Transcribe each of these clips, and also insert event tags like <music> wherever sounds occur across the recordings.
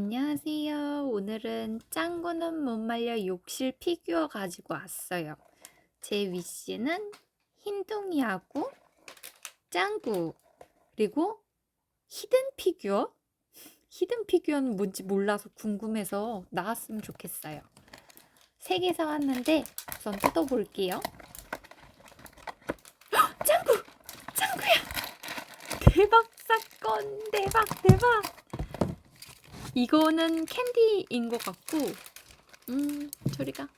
안녕하세요. 오늘은 짱구는 못 말려 욕실 피규어 가지고 왔어요. 제 위씨는 흰둥이하고 짱구 그리고 히든 피규어? 히든 피규어는 뭔지 몰라서 궁금해서 나왔으면 좋겠어요. 세 개 사왔는데 우선 뜯어볼게요. 헉, 짱구! 짱구야! 대박 사건! 대박 대박! 이거는 캔디인 것 같고, 음, 저리가.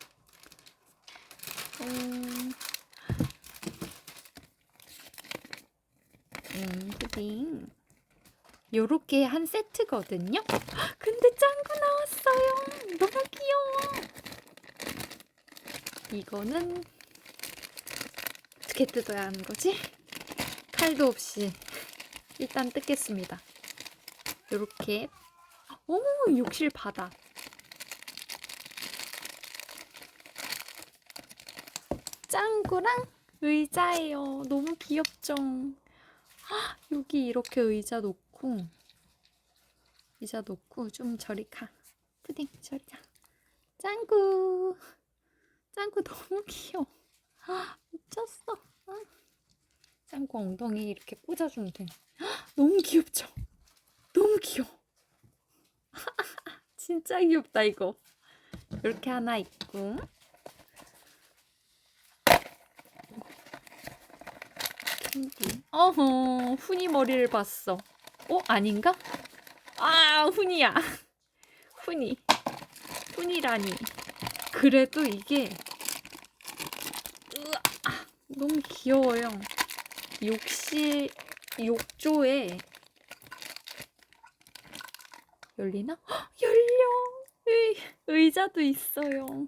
음, 음, 푸딩. 요렇게 한 세트거든요. 헉, 근데 짱구 나왔어요. 너무 귀여워. 이거는 어떻게 뜯어야 하는 거지? 칼도 없이 일단 뜯겠습니다. 요렇게 오, 욕실 바닥. 짱구랑 의자예요. 너무 귀엽죠? 헉, <gasps> 여기 이렇게 의자 놓고, 의자 놓고 좀 저리 가. 푸딩, 저리 가. 짱구. 짱구 너무 귀여워. 헉, <gasps> 미쳤어. 응. 짱구 엉덩이 이렇게 꽂아주면 돼. 헉, <gasps> 너무 귀엽죠? 너무 귀여워. 진짜 귀엽다 이거. 이렇게 하나 있고. 캔디 어허 훈이 머리를 봤어. 어 아닌가? 아 훈이야. 훈이. 훈이라니. 그래도 이게 으아, 너무 귀여워요. 욕실 욕조에 열리나? 헉, <gasps> 열려! 의, 의자도 있어요. 어,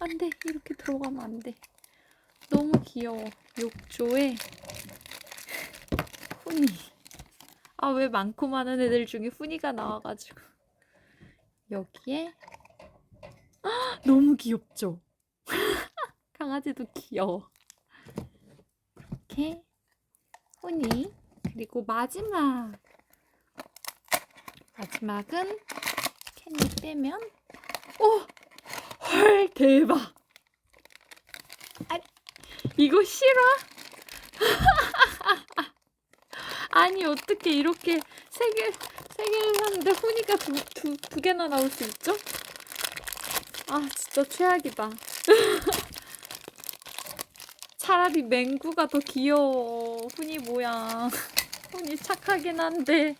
안 돼. 이렇게 들어가면 안 돼. 너무 귀여워. 욕조에 <laughs> 훈이. 아, 왜 많고 많은 애들 중에 훈이가 나와가지고. 여기에 헉, <gasps> 너무 귀엽죠? <laughs> 강아지도 귀여워. 이렇게 훈이. 그리고 마지막 마지막은 캔디 빼면 오! 헐 대박 아니 이거 실화? <laughs> 아니 어떻게 이렇게 세개세 개를 샀는데 훈이가 두, 두, 두 개나 나올 수 있죠? 아 진짜 최악이다 <laughs> 차라리 맹구가 더 귀여워 훈이 뭐야 훈이 착하긴 한데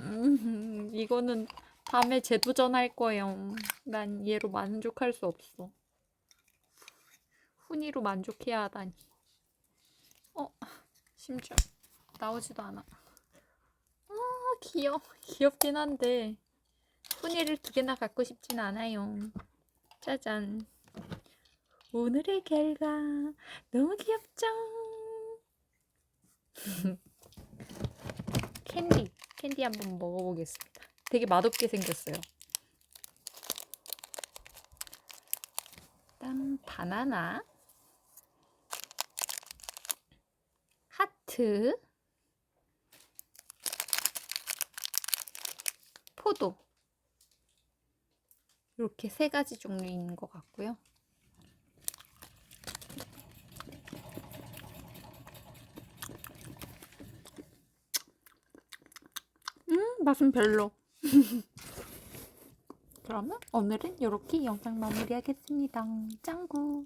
음, 이거는 밤에 재도전할 거예요. 난 얘로 만족할 수 없어. 훈이로 만족해야 하다니. 어, 심지어 나오지도 않아. 아, 귀여워. 귀엽긴 한데 훈이를 두 개나 갖고 싶진 않아요. 짜잔. 오늘의 결과 너무 귀엽죠? <laughs> 캔디. 캔디 한번 먹어보겠습니다. 되게 맛없게 생겼어요. 일단 바나나, 하트, 포도 이렇게 세 가지 종류 있는 것 같고요. 음, 맛은 별로. 그러면 오늘은 이렇게 영상 마무리하겠습니다. 짱구.